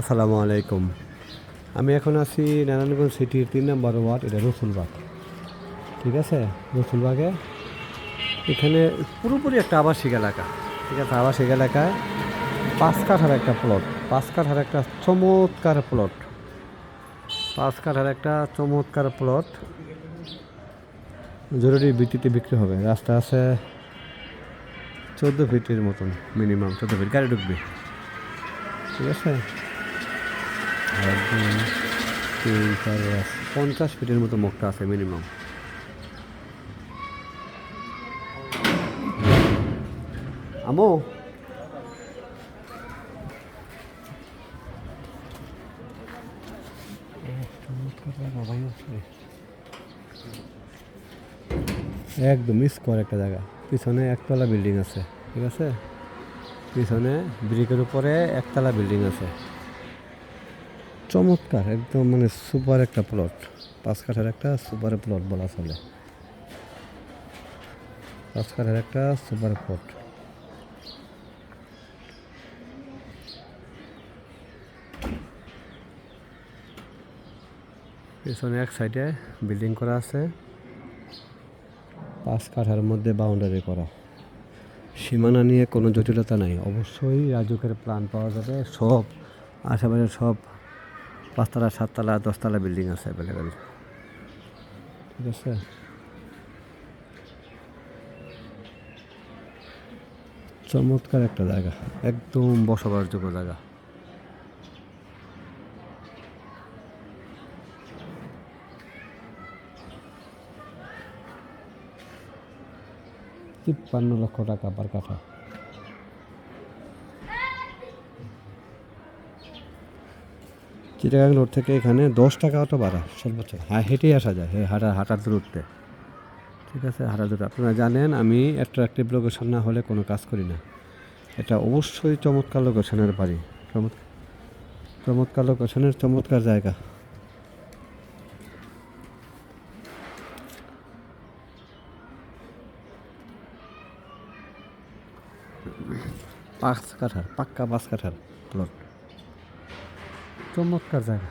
আসসালামু আলাইকুম। আমি এখন আছি নারায়ণগঞ্জ সিটির তিন নম্বর ওয়ার্ড, এটা রসুলবাগ। ঠিক আছে? রসুলবাগে। এখানে পুরোপুরি একটা আবাসিক এলাকা। ঠিক আছে? আবাসিক এলাকায় পাঁচ কাঠার একটা প্লট পাঁচ কাঠার একটা চমৎকার প্লট পাঁচ কাঠার একটা চমৎকার প্লট জরুরি ভিত্তিতে বিক্রি হবে। রাস্তা আছে চোদ্দ ফিটের মতন মিনিমাম চোদ্দ ফিট গাড়ি ঢুকবে। ঠিক আছে? পঞ্চাশ ফিটের মতো মুখটা আছে মিনিমাম আমো। একদম স্কোয়ার একটা জায়গা। পিছনে একতলা বিল্ডিং আছে, ঠিক আছে? পিছনে ব্রিকের উপরে একতলা বিল্ডিং আছে। চমৎকার, একদম মানে সুপার একটা প্লট পাঁচ কাঠার একটা সুপার প্লট বলা চলে। পাঁচ কাঠার একটা সুপার প্লট পিছনে এক সাইডে বিল্ডিং করা আছে। পাঁচ কাঠার মধ্যে বাউন্ডারি করা। সীমানা নিয়ে কোনো জটিলতা নাই। অবশ্যই রাজুকের প্ল্যান পাওয়া যাবে। সব আশেপাশে সব পাঁচতলা, সাততলা, দশতলা বিল্ডিং আছে অ্যাভেলেবেল ঠিক আছে। চমৎকার একটা জায়গা, একদম বসবাসযোগ্য জায়গা। তিপ্পান্ন লক্ষ টাকা পার কাঠা। চিটাগাং রোড থেকে এখানে দশ টাকা অটো ভাড়া, সর্বোচ্চ। হ্যাঁ হেঁটেই আসা যায় হাঁটা, হাঁটার দূরত্বে। ঠিক আছে, হাঁটার দূর আপনারা জানেন, আমি অ্যাট্রাকটিভ লোকেশন না হলে কোনো কাজ করি না। এটা অবশ্যই চমৎকার লোকেশনের বাড়ি। চমৎকার চমৎকার লোকেশনের চমৎকার জায়গা। পাঁচ কাঠার পাক্কা পাঁচ কাঠার প্লট চমৎকার জায়গা।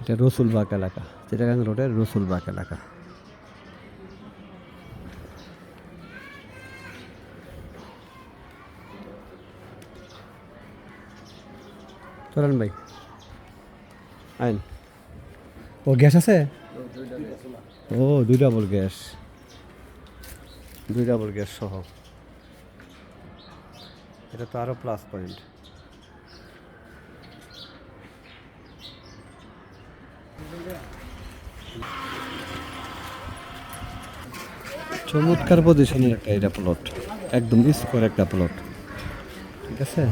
এটা রসুলবাগ এলাকা। চিটাগাং রোডের রসুলবাগ এলাকা। চলেন ভাই। আইন। ও গ্যাস আছে? ও দুই ডাবল গ্যাস। দুই ডাবল গ্যাস সহ। এটা তো আরও প্লাস পয়েন্ট চমৎকার পজিশনের একটা এটা প্লট একদম স্কোর একটা প্লট ঠিক আছে?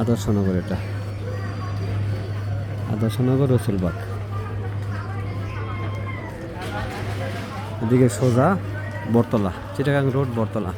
আদর্শনগর এটা। আদর্শনগর রসুলবাগ এদিকে সোজা বটতলা, চিটাগাং রোড বটতলা।